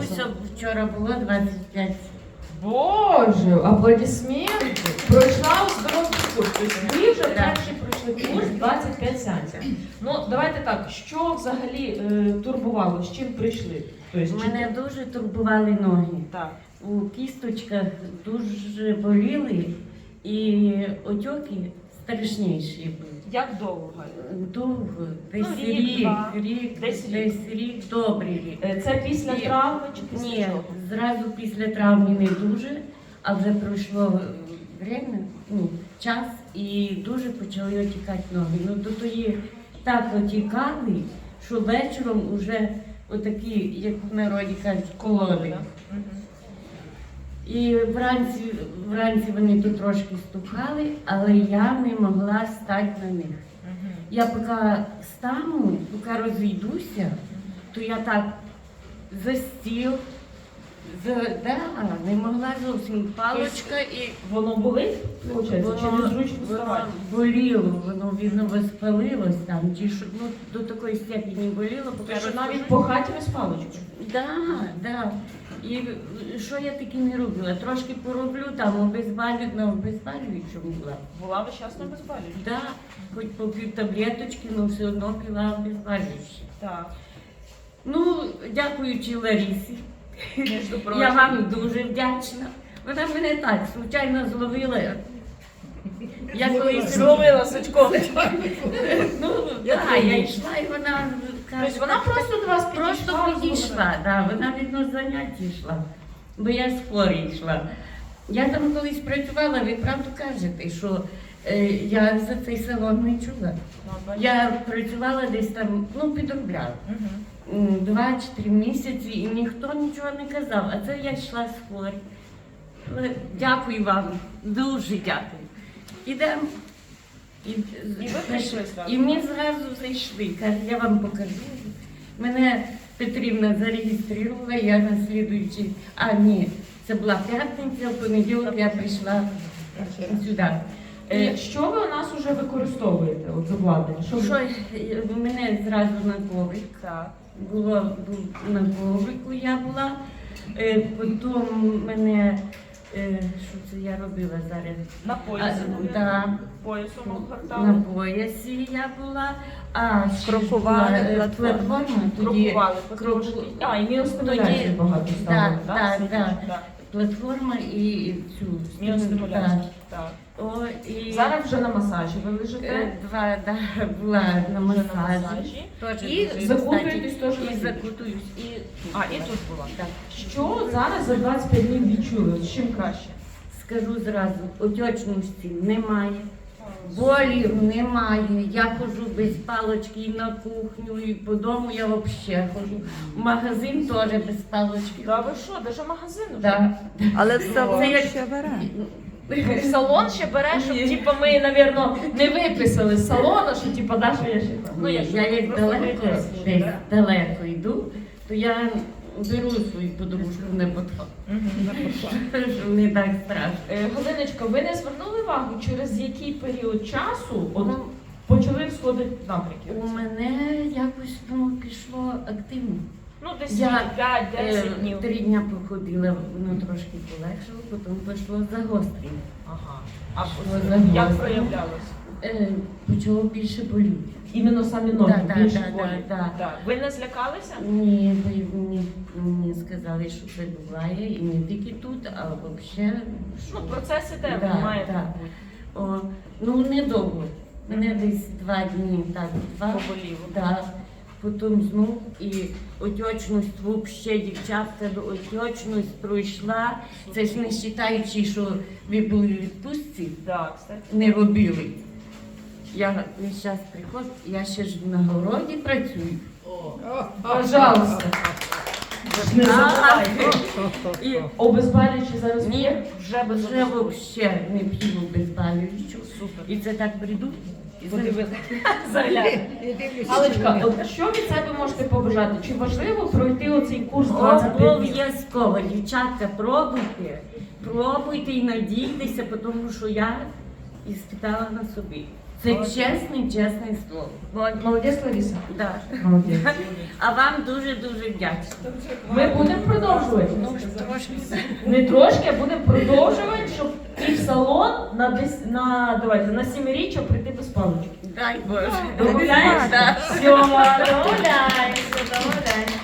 Маруся вчора було 25. Боже, аплодисменти. Пройшла оздоровчий курс. Тобто ви вже перший пройшли курс 25 сеансів. Ну, давайте так, що взагалі е, турбувало, з чим прийшли? Тобто, чи- Мене дуже турбували ноги. Так. У кісточках дуже боліли і отеки страшніші були. Як довго? Довго, десь Ну, рік, рік, два. рік, Десь десь, рік. рік, добрий рік. Е, Це після Ні. травми чи після Ні, чого? зразу після травми не дуже, а вже пройшло е, время, ну, час і дуже почали отікати ноги. Ну до тої так отікали, що вечором вже отакі, як в народі кажуть, колоди. І вранці, вранці вони тут трошки стукали, але я не могла стати на них. Я поки стану, поки розійдуся, то я так за стіл, за, да, не могла зовсім палочка і Воно болить, виходить, чи воно, незручно воно вставати? боліло, воно видно воспалилось там, чи що, ну, до такої степені боліло, поки Тобто що навіть по хаті ви з паличкою? Да, да. І що я таки не робила? Трошки пороблю там обезболю, на обезболюючому була. Була ви щасно безболюча? Да, хоч попів таблеточки, але все одно пила обезболюючі. Так. Ну, дякуючи Ларісі. Я вам дуже вдячна. Вона мене так случайно зловила. Я колись Зловила сачком. Ну, да, я йшла і вона каже, Тобто вона просто до вас просто підійшла, да, вона від нас заняття йшла, бо я з хворі йшла. Я там колись працювала, ви правду кажете, що я за цей салон не чула. Я працювала десь там, ну, підробляла. Два чи три місяці і ніхто нічого не казав. А це я йшла з хворі. Дякую вам, дуже дякую. Ідемо. І, І ви прийшли? І ми зразу зайшли. Каже, я вам покажу. Мене Петрівна зареєструвала, я на слідуючий. А, ні, це була п'ятниця, в понеділок я прийшла сюди. Е, що ви у нас вже використовуєте от з обладнання? Що ви- Що е, мене зразу на коврик. Так. Було був на коврику я була. Е, потім мене, е, що це я робила зараз? На А, поясі. да, Поясом на обгортали. поясі я була. А, ще ж Крокували була, е, платформу. платформа тоді. Крокували кроку- потрошки. А, і міостимуляції Тоді- багато стало, Да, так? да, да. Платформа і цю. Так. Так. О, і Зараз вже на масажі ви е, лежите. два да, була на Вже на масажі. масажі. Теж І дуже, закутуєтесь теж на І піч. закутуюсь. І, А, і тут була. так. Що зараз за 25 днів відчули? З чим краще? Скажу зразу, отечності немає, болів немає. Я ходжу без палочки і на кухню, і по дому я взагалі ходжу. В магазин теж без палочки. Да ви що, даже магазин уже? Да. Але в салон Це як- ще бере. В салон ще бере, щоб типу, ми, напевно, не виписали з салону, що типу, Даша я ще там. Ну, я, як далеко, десь далеко йду, то я беру свою подорожку не. Що не так страшно. Е, Галиночка, ви не звернули увагу, через який період часу от, Ну, почали сходити напрямки? У мене якось ну, пішло активно. Ну, десь Я, 5-10 Е, днів. Три дня походила, воно трошки полегшило, потім пішло загострення. Ага. А Що за як гостро? проявлялося? Е, почало більше боліти. Іменно самі ноги Да, да, більше да, болі. да, да. Так. Ви не злякалися? Ні, бо мені, мені сказали, що це буває і не тільки тут, а взагалі. Ну, процес іде, Да, ви маєте да. бути. О, ну недовго. Мене десь два дні так, два. Поболіло. Да. Потім знов і отечність взагалі, дівчатка, до отечність пройшла. Це ж не вважаючи, що ви були в відпустці, Так, кстати. не робили. Я весь час приходжу, я ще ж на городі працюю. Пожалуйста. І Обезболюючи зараз Ні. Вже без вже взагалі не п'ю безбалюючу. Супер. І це так прийду. І. Галочка, от що від себе можете побажати? Чи важливо пройти оцей курс 25 днів? Обов'язково, дівчатка, пробуйте, пробуйте і надійтеся, тому що я іспитала на собі. Це чесне, чесне слово. Молодець, Лариса. Да. Молодець. А вам дуже-дуже вдячна. Ми будемо продовжувати. Ну, трошки. Не трошки, а будемо продовжувати, щоб і в салон на дес... на давайте на сімиріччя прийти без паличок. Дай Боже. Домовляємося? Да. Все, домовляємося.